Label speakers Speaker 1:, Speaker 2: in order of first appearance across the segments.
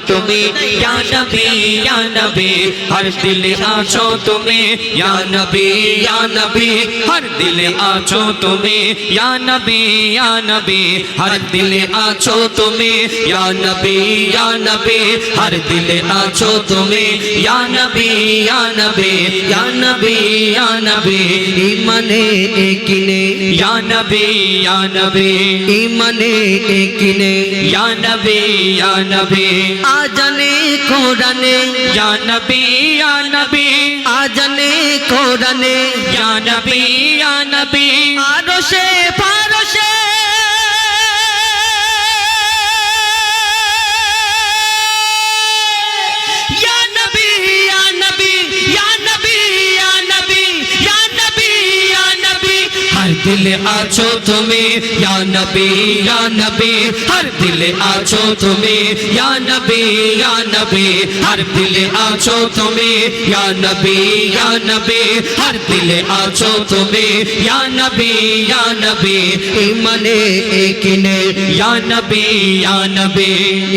Speaker 1: তুমি ইয়া নবী ইয়া নবী হর দিলে আছো তুমি ইয়া নবী ইয়া নবী হর দিলে আছো তুমি ইয়া নবী ইয়া নবী হর দিলে আছো তুমি ইয়া নবী ইয়া নবী হর দিলে আছো তুমি ইয়া নবী ইয়া নবী ইয়া নবী ইয়া নবী
Speaker 2: ইমানে একিনে
Speaker 1: ইয়া নবী ইয়া নবী
Speaker 2: ইমানে একিনে
Speaker 1: ইয়া নবী ইয়া নবী
Speaker 2: আজানে কোরআনে
Speaker 1: জানবি আনবি নবী
Speaker 2: আজানে কোরআনে
Speaker 1: জানবি আনবি নবী
Speaker 2: আরশে ফারশে দিলে আছো তুমি ইয়া নবী ইয়া নবী হর দিলে আছো তুমি ইয়া নবী
Speaker 1: ইয়া নবী হর দিলে আছো তুমি ইয়া নবী ইয়া নবী হর দিলে আছো তুমি ইয়া নবী ইয়া নবী
Speaker 2: ইমানে একিনে
Speaker 1: ইয়া নবী ইয়া নবী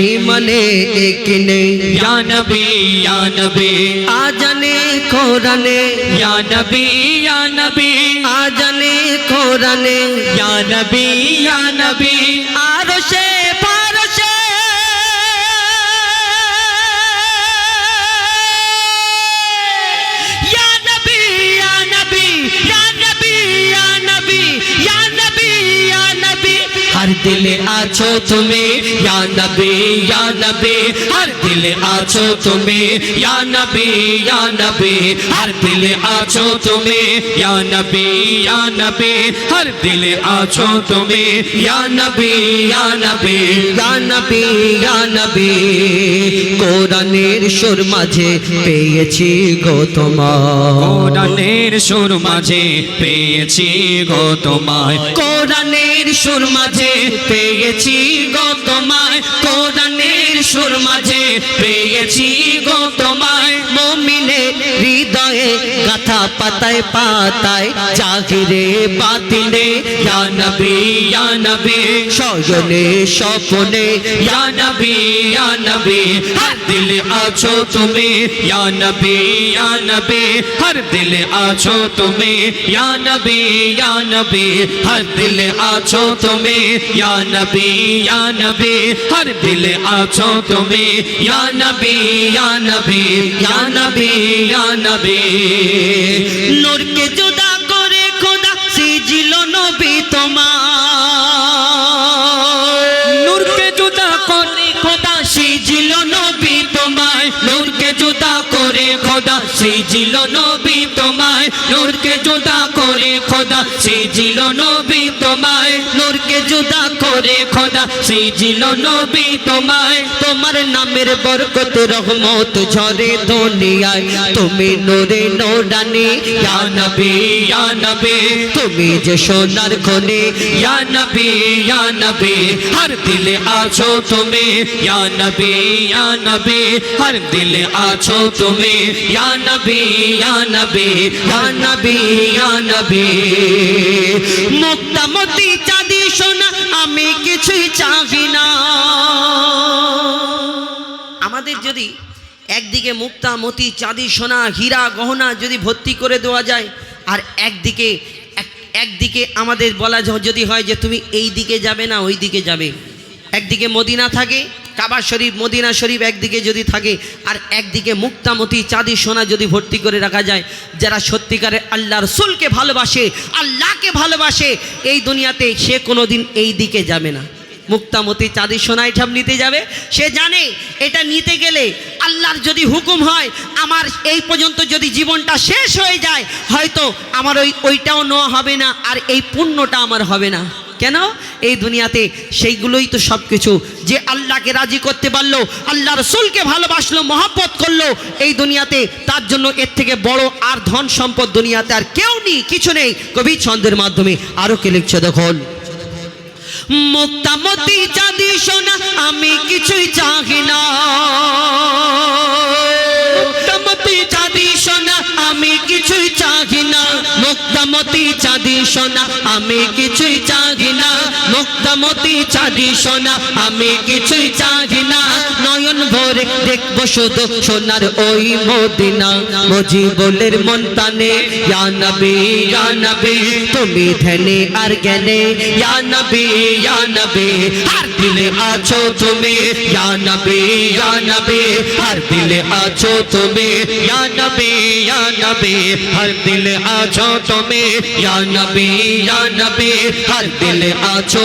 Speaker 2: ইমানে একিনে ইয়া
Speaker 1: নবী ইয়া নবী আ
Speaker 2: জানে কোরআনে। ইয়া নবী ইয়া নবী। আজানে কোরআনে। ইয়া নবী ইয়া নবী।
Speaker 1: আর সে আর দিলে আছো তুমি ইয়া নবী ইয়া দিলে আছো তুমি ইয়া নবী ইয়া দিলে আছো তুমি ইয়া নবী ইয়া দিলে আছো তুমি
Speaker 2: ইয়া নবী ইয়া নবী কোরআনের সুর মাঝে পেয়েছি গো তোমার
Speaker 1: কোরআনের সুর মাঝে পেয়েছি গো তোমায়
Speaker 2: কোরআনের সুর মাঝে পেয়েছি গো তোমায় কোরআনের সুর মাঝে পেয়েছি গো তোমায় মমিনের হৃদয়ে গাথা পাতায় পাতায় চাকিরে বাতিলে
Speaker 1: ইয়ানবি ইয়ানবি
Speaker 2: সজনে স্বপনে
Speaker 1: ইয়ানবি ইয়ানবি হর দিলে আছো তুমি ইয়ানবি ইয়ানবি হর দিলে আছো তুমি ইয়ানবি ইয়ানবি হর দিলে আছো তুমি ইয়ানবি ইয়ানবি হর দিলে আছো তুমি ইয়ানবি ইয়ানবি ইয়ানবি ইয়ানবি
Speaker 2: নূরকে জোদা করে খোদা সিজিল নবী তোমার
Speaker 1: নূরকে জোদা করে
Speaker 2: খোদা সিজিল নবী তোমায়।
Speaker 1: নূরকে জোদা করে খোদা সিজিল নবী তোমায়। নূরকে জুদা করে খোদা সেজিল নবী তোমায়।
Speaker 2: নূরকে জুদা
Speaker 1: করে খোদা সেজিল নবী তোমায়।
Speaker 2: তোমার নামের বরকত, রহমত ঝরে দুনিয়ায়। তুমি নূরে নোডানি
Speaker 1: ইয়া নবী ইয়া নবী।
Speaker 2: তুমি যে সোনার খনি,
Speaker 1: ইয়া নবী ইয়া নবী। হর দিলে আছো তুমি, ইয়া নবী ইয়া নবী। হর দিলে আছো তুমি, ইয়া নবী ইয়া নবী। ইয়া নবী, ইয়া নবী
Speaker 2: মুক্তামতি চাঁদি সোনা, আমি কিছুই চাহি না। আমাদের যদি একদিকে মুক্তা মতি চাঁদি সোনা, হীরা গহনা যদি ভর্তি করে দেওয়া যায়, আর একদিকে, এক- একদিকে আমাদের বলা যদি হয় যে তুমি এই দিকে যাবে না ওই দিকে যাবে। একদিকে মদিনা থাকে কাবা শরীফ, মদিনা শরীফ একদিকে যদি থাকে, আর একদিকে মুক্তামতি চাঁদি সোনা যদি ভর্তি করে রাখা যায়, যারা সত্যিকারের আল্লাহ রসুলকে ভালোবাসে, আল্লাহকে ভালোবাসে, এই দুনিয়াতে সে কোনো দিন এই দিকে যাবে না। মুক্তামতি চাঁদি সোনা ঠাম নিতে যাবে, সে জানে এটা নিতে গেলে আল্লাহর যদি হুকুম হয়, আমার এই পর্যন্ত যদি জীবনটা শেষ হয়ে যায়, হয়তো আমার ওই ওইটাও নেওয়া হবে না, আর এই পুণ্যটা আমার হবে না। কেন? এই দুনিয়াতে সেইগুলোই তো সব কিছু যে আল্লাহকে রাজি করতে পারল আল্লাহ রসুলকে ভালোবাসলো, মহাব্বত করল, এই দুনিয়াতে তার জন্য এর থেকে বড় আর ধন সম্পদ দুনিয়াতে আর কেউ নেই, কিছু নেই। কবি ছন্দের মাধ্যমে আরও কে লিখছে দেখুন। মুক্তামতি চাঁদি সোনা, আমি কিছুই চাহি না। মুক্তামতি চাঁদি সোনা আমি কিছুই চাহি না। মুক্তামতি চাঁদি সোনা আমি কিছুই চাহি না নয়ন ভরে দেখব শুধু সোনার ওই মদিনা মজিবুলের মন টানে ইয়া নবী ইয়া নবী তুমি ধ্যানে আর জ্ঞানে ইয়া নবী ইয়া নবী আর দিলে আছো তুমি ইয়া নবী ইয়া নবী আর দিলে আছো তুমি ইয়া নবী ইয়া নবী হর দিলে আছো তুমি ইয়া নবী ইয়া নবী হর দিলে আছো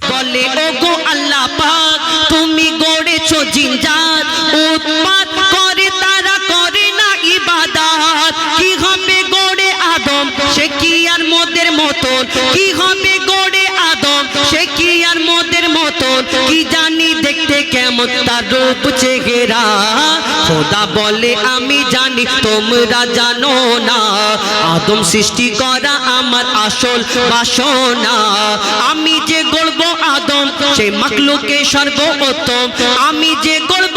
Speaker 2: বলে ও গো আল্লাহ পাক, তুমি গড়েছো জিনজাত উৎপাত করে তারা করে না ইবাদত। কি হবে গড়ে আদম? সে কি আর মোদের মতন? কি হবে গড়ে আদম? সে কি আর মোদের মতন? কি জানি কেমন তার রূপ চেহারা। খোদা বলে, আমি জানি তোমরা জানো না। আদম সৃষ্টি করা আমার আসল বাসনা। আমি যে গড়ব আদম সেই মাকলুকে সর্বোত্তম। আমি যে গড়ব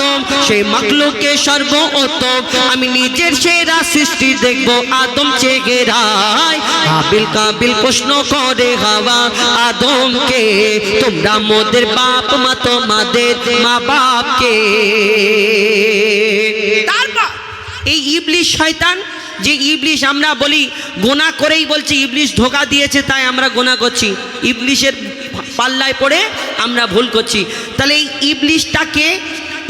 Speaker 2: আদম, সেই মাকলুকে সর্বোত্তম। আমি নিজের সেরা সৃষ্টি দেখব, আদম চেহারায় কাবিল কাবিল প্রশ্ন করে হাওয়া, আদমকে, তোমরা মোদের বাপ মা, তোমাদের মা বাপকে। তারপর, এই ইবলিশ শয়তান, যে ইবলিশ আমরা বলি, গোনা করেই বলছি, ইবলিশ ধোকা দিয়েছে, তাই আমরা গোনা করছি। ইবলিশের পাল্লায় পড়ে আমরা ভুল করছি। তাহলে এই ইবলিশটাকে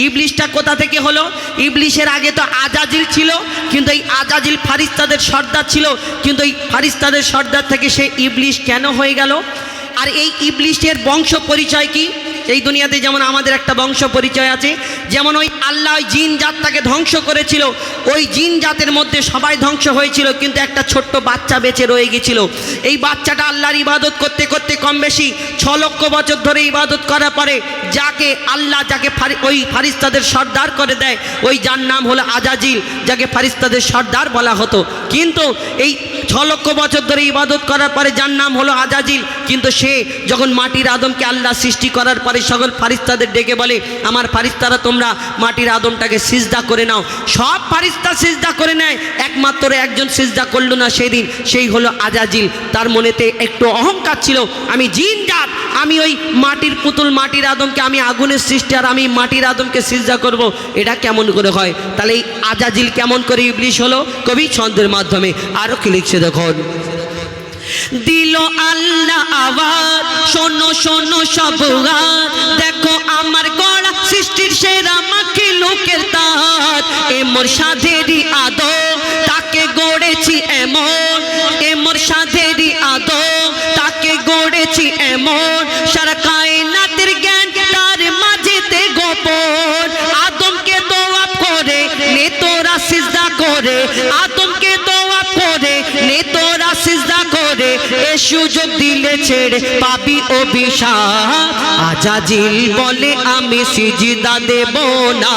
Speaker 2: ইবলিশটা কোথা থেকে হলো? ইবলিশের আগে তো আজাজিল ছিল, কিন্তু এই আজাজিল ফারিস্তাদের সর্দার ছিল, কিন্তু এই ফারিস্তাদের সর্দার থেকে সে ইবলিশ কেন হয়ে গেল? আর এই ইবলিশের বংশ পরিচয় কি? এই দুনিয়াতে যেমন আমাদের একটা বংশ পরিচয় আছে, যেমন ওই আল্লাহ ওই জিন জাতটাকে ধ্বংস করেছিল, ওই জিন জাতের মধ্যে সবাই ধ্বংস হয়েছিল, কিন্তু একটা ছোট্ট বাচ্চা বেঁচে রয়ে গেছিল। এই বাচ্চাটা আল্লাহর ইবাদত করতে করতে কম বেশি ছ লক্ষ বছর ধরে ইবাদত করার পরে যাকে আল্লাহ যাকে ওই ফারিস্তাদের সর্দার করে দেয়, ওই যার নাম হলো আজাজিল, যাকে ফারিস্তাদের সর্দার বলা হতো। কিন্তু এই ছ লক্ষ বছর ধরে ইবাদত করার পরে যার নাম হলো আজাজিল, কিন্তু সে যখন মাটির আদমকে আল্লাহ সৃষ্টি করার পরে সকল ফারিস্তাদের ডেকে বলে, আমার ফারিস্তারা তোমরা মাটির আদমটাকে সিজদা করে নাও। সব ফারিস্তা সিজদা করে নেয়, একমাত্র একজন সিজদা করল না সেদিন, সেই হলো আজাজিল। তার মনেতে একটু অহংকার ছিল, আমি জিন জাত, আমি ওই মাটির পুতুল, মাটির আদমকে আমি আগুনের সৃষ্টি আর আমি মাটির আদমকে সিজদা করব। এটা কেমন করে হয়? তাহলে এই আজাজিল কেমন করে ইবলিশ হলো? কবি ছন্দের মাধ্যমে। আরও কি লিখছে দেখুন। দিল আল্লাহ শোনো শোনো সব দেখো আমার গড়া সৃষ্টির সেরা মাকে লোকের সাধেরই আদম তাকে গড়েছি এমন। এ সাধেরই আদম তাকে গড়েছি এমন। সারা কায়নাতের জ্ঞান তার মাঝেতে গোপন। আদমকে করে নে তোরা সিজদা করে। আদমকে সুযোগ দিলে ছেড়ে পাবি অভিশাপ। আজাজিল বলে, আমি সিজদা দেব না।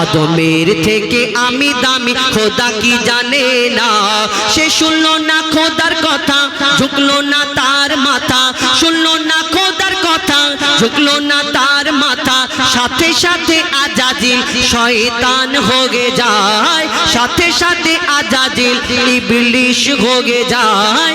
Speaker 2: আদমের থেকে আমি দামি, খোদা কি জানে না? সে শুনলো না খোদার কথা, ঝুঁকলো না তার মাথা। শুনলো না খোদার কথা, ঝুঁকলো না তার মাথা। সাথে সাথে আজাজিল শয়তান হোগে যায়। সাথে সাথে আজাজিল ইবলিশ যায়।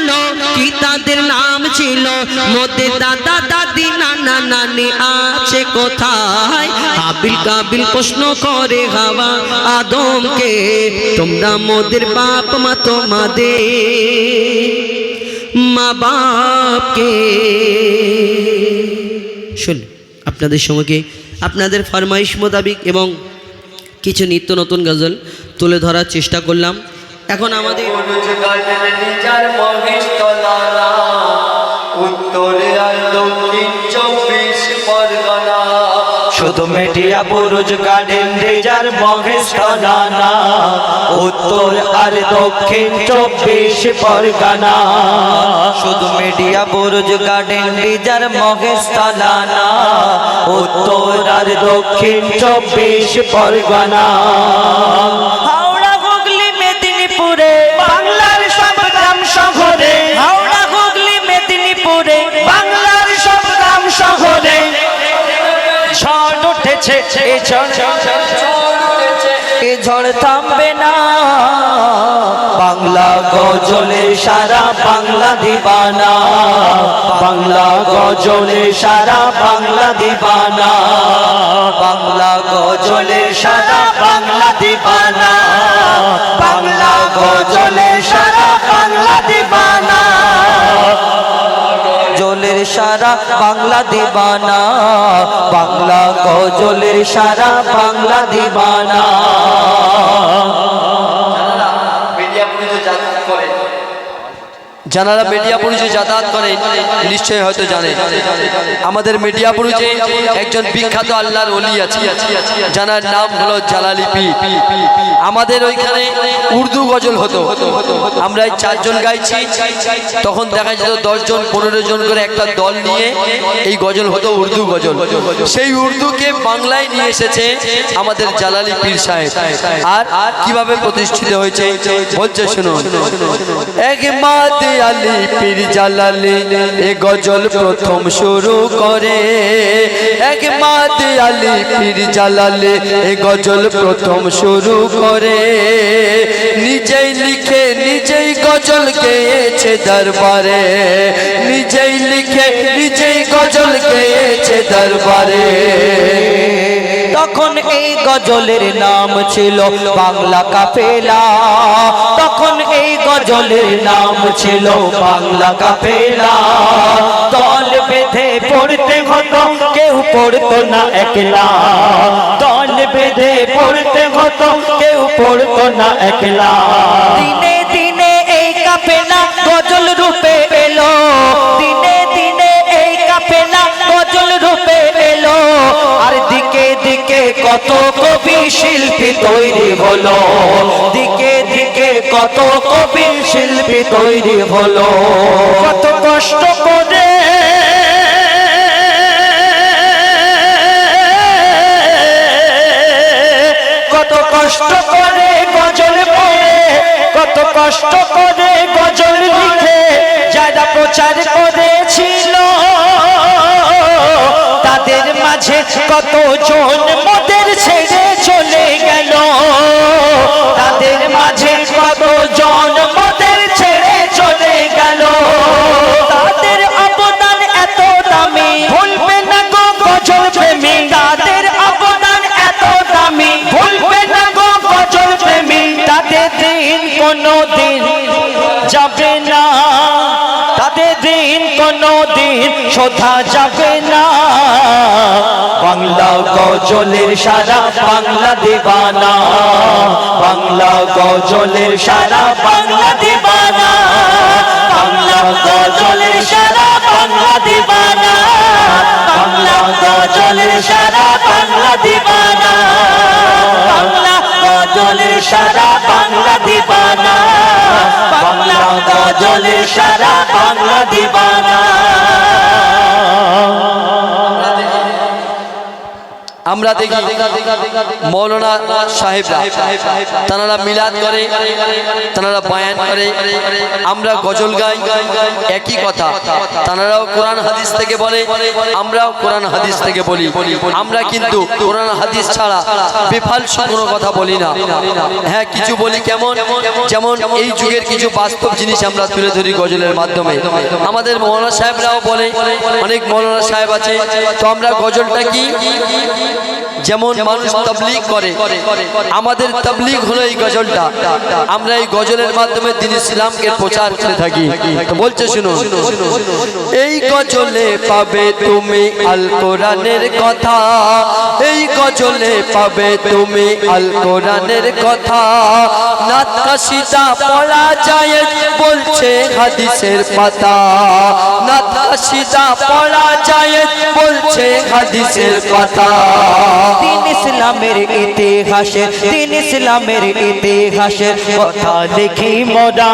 Speaker 2: বলো কি তাদের নাম ছিল? মোদের দাদা, দাদি, নানা, নানি আছে কোথায়? কাবিল কাবিল প্রশ্ন করে হাওয়া আদমকে, তোমরা মোদের বাপ, মা তোমাদের মা বাপকে। শুন আপনাদের সময়কে আপনাদের ফরমাইশ মোতাবিক এবং কিছু নিত্য নতুন গজল তুলে ধরার চেষ্টা করলাম। এখন আমাদের
Speaker 3: উত্তরে শুধু মেটিয়া পুরুষ গার্ডেন রেজার মহেশানা উত্তর আর দক্ষিণ চব্বিশ পরগানা। শুধু মেটিয়া পুরুষ গার্ডেন রেজার মহেশানা উত্তর আর দক্ষিণ চব্বিশ পরগানা। উঠেছে এ ঝড় এ ঝড় থামবে না। বাংলা গজলে সারা বাংলা দিবানা। বাংলা গজলে সারা বাংলা দিবানা। বাংলা গজলে সারা বাংলা দিবানা। সারা বাংলা দিবানা বাংলা গজলের সারা বাংলা দিবানা।
Speaker 4: যারা মিডিয়াপুরুষে যাতায়াত করে, নিশ্চয়ই হয়তো জানে। আমাদের মিডিয়াপুরুষে একজন বিখ্যাত আল্লাহর অলি আছে যার নাম হলো জালালি পি আমাদের ওইখানে উর্দু গজল হতো। আমরা এই চারজন গাইছি, তখন দেখা যেত দশজন, পনেরো জন করে একটা দল নিয়ে এই গজল হতো, উর্দু গজল। সেই উর্দুকে বাংলায় নিয়ে এসেছে আমাদের জালালি পীর সাহেব। আর কীভাবে প্রতিষ্ঠিত হয়েছে, বলছে শুনুন। এক মাদ আলী, পীর জালালি, এ গজল প্রথম শুরু করে। এক মাদ আলী, পীর জালালি, এ গজল প্রথম শুরু করে। নিজেই লিখে, নিজেই গজল গেয়েছে দরবারে। নিজেই লিখে, নিজেই গজল গেয়েছে দরবারে।
Speaker 3: তখন এই গজলের নাম ছিল বাংলা কাফেলা। তখন এই গজলের নাম ছিল বাংলা কাফেলা। দল বেঁধে পড়তে হতো, কেউ পড়তো না একলা। দল বেঁধে পড়তে হতো, কেউ পড়তো না একলা। কাফেলা গজল রূপে এলো। দিনে দিনে এই কাফেলা গজল রূপে এলো। আর দিকে দিকে কত কবি শিল্পী তৈরি হলো। দিকে দিকে কত কবি শিল্পী তৈরি হলো। কত কষ্ট করে কত কষ্ট করে কত কষ্ট করে গজল লিখে যারা প্রচার করেছিল, তাদের মাঝে কত জন মোদের ছেড়ে চলে গেল? তাদের মাঝে কত জন কোনো দিন যাবে না। তাদের দিন কোনো দিন শোধা যাবে না। বাংলা গজলের সারা, বাংলা দিবানা। বাংলা গজলের সারা, বাংলা দিবানা। বাংলা গজলের সারা, বাংলা দিবানা। বাংলা গজলের সারা, বাংলা দিবানা। বাংলা গজলের সারা, বাংলা বাংলা গজলের সারা বাংলা দিবানা
Speaker 4: আমরা দেখি মৌলানা সাহেবরা তারা মিলাদ করে তারা বায়ান করে, আমরা গজল গাই, একই কথা। তারাও কোরআন হাদিস থেকে বলে, আমরাও কোরআন হাদিস থেকে বলি। আমরা কিন্তু কোরআন হাদিস ছাড়া বেফালসু কোনো কথা বলি না। হ্যাঁ কিছু বলি কেমন? যেমন এই যুগের কিছু বাস্তব জিনিস আমরা তুলে ধরি গজলের মাধ্যমে। আমাদের মৌলানা সাহেবরাও বলে, অনেক মৌলানা সাহেব আছে, তো আমরা গজলটা কি? যেমন মানুষ তবলিগ করে। আমাদের তবলিগ হলো এই গজলটা। আমরা এই গজলের মাধ্যমে দিন ইসলামকে প্রচার করে থাকি। তো বলছে শুনো এই গজলে পাবে তুমি আল কোরআনের কথা। এই গজলে পাবে তুমি আল কোরআনের কথা। নাত কাশিদা পড়া যায় বলছে হাদিসের পাতা। নাত সিধা পড়া যায় বলছে হাদিসের কথা
Speaker 3: দিন ইসলামের ইতিহাসে, দিন ইসলামের ইতিহাসে, কথা লিখি মোরা।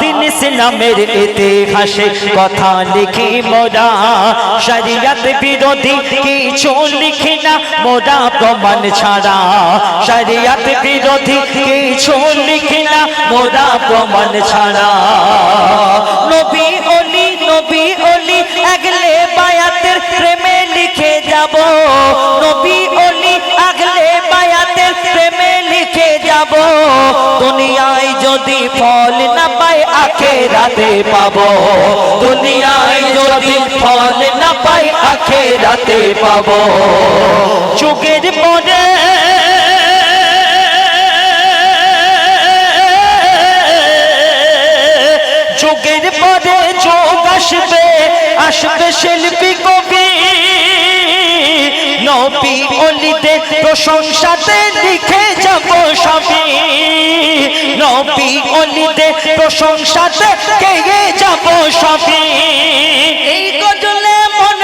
Speaker 3: দিন ইসলামের ইতিহাসে, কথা লিখি মোরা। শরিয়ত বিরোধী কিছু লিখি না মোরা প্রমাণ ছাড়া। শরিয়ত বিরোধী কিছু লিখি না মোরা প্রমাণ ছাড়া। নবী অলি যাব। নবী অলি আগলে বায়াতের প্রেমে লিখে যাব। দুনিয়ায় যদি ফল না পাবো। দুনিয়ায় যদি ফল না পাবো। পরে পরে আসবে আসবে শিল্পী কবি নবী অলিতে প্রশংসাতে লিখে যাব নবী অলিতে প্রশংসাতে যাব এই গজলে মন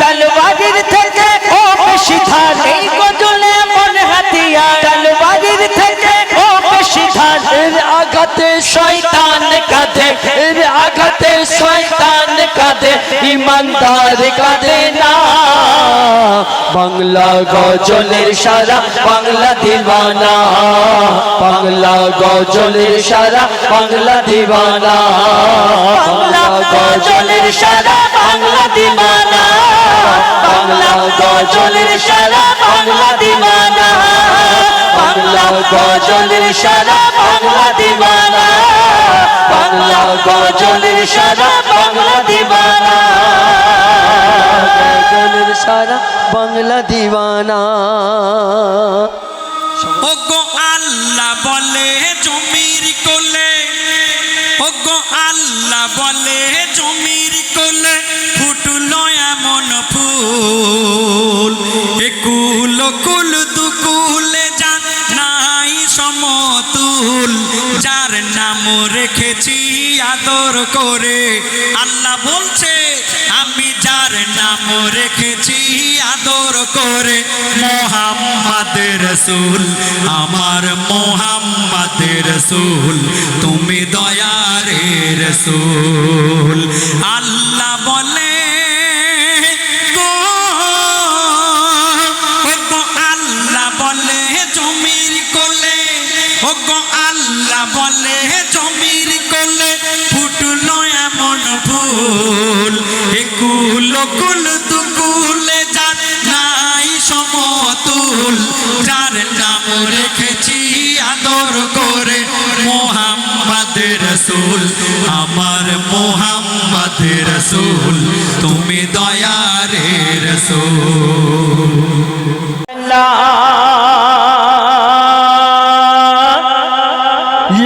Speaker 3: তলবারির থেকে ও বেশি ধার। এই গজলে মন হাতিয়ার তলবারির থেকে ও বেশি
Speaker 4: এর আঘাতে শয়তান কাঁদে, এর আঘাতে শয়তান কাঁদে, ইমানদার কাঁদে না। বাংলা গজলের সারা, বাংলা দিবানা। বাংলা গজলের সারা, বাংলা দিবানা।
Speaker 3: বাংলা গজলের সারা, বাংলা দিবানা। বাংলা গজলের সারা, বাংলা দিবানা। বাংলা গজলের সারা, বাংলা দিবানা। বাংলা গজলের সারা, বাংলা দিবানা।
Speaker 4: গজলের সারা বাংলা দিবানা
Speaker 5: ওগো আল্লাহ বলে জমির কোলে, ওগো আল্লাহ বলে জমির কোলে ফুটলো এমন ফুল। একুল কুল দুকুলে যান নাই সমতুল, যার নাম রেখেছি আদর করে। আল্লাহ বলছে নাম রেখেছি আদর করে মোহাম্মদ রসুল, আমার মোহাম্মদ রসুল, তুমি দয়ারে রসুল। আল্লাহ বলে আল্লাহ বলে জমির কোলে, ও গো, আল্লাহ বলে জমির কোলে ফুটলো এমন ফুল। একুল কুল আদর করে মোহাম্মদ রসুল, আমার মোহাম্মদ রসুল, তুমি দয়ারে রসুল।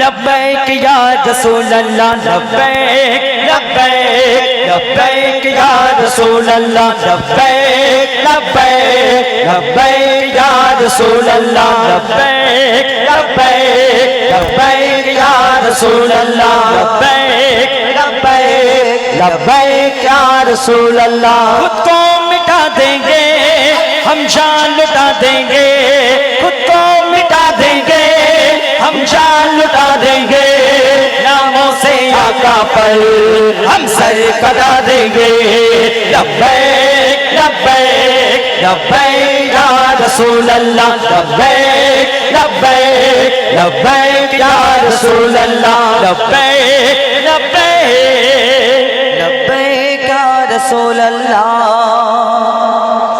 Speaker 3: لبیک یا رسول اللہ لبیک لبیک लब्बैक या रसूल अल्लाह लब्बैक लब्बैक लब्बैक या रसूल अल्लाह लब्बैक लब्बैक लब्बैक या रसूल अल्लाह लब्बैक लब्बैक लब्बैक या रसूल अल्लाह खुद को मिटा देंगे, हम जान लुटा देंगे। खुद को मिटा देंगे, हम जान लुटा देंगे। आका पर हम सर कटा देंगे। लब्बैक लब्बैक लब्बैक या रसूल अल्लाह लब्बैक लब्बैक लब्बैक या रसूल अल्लाह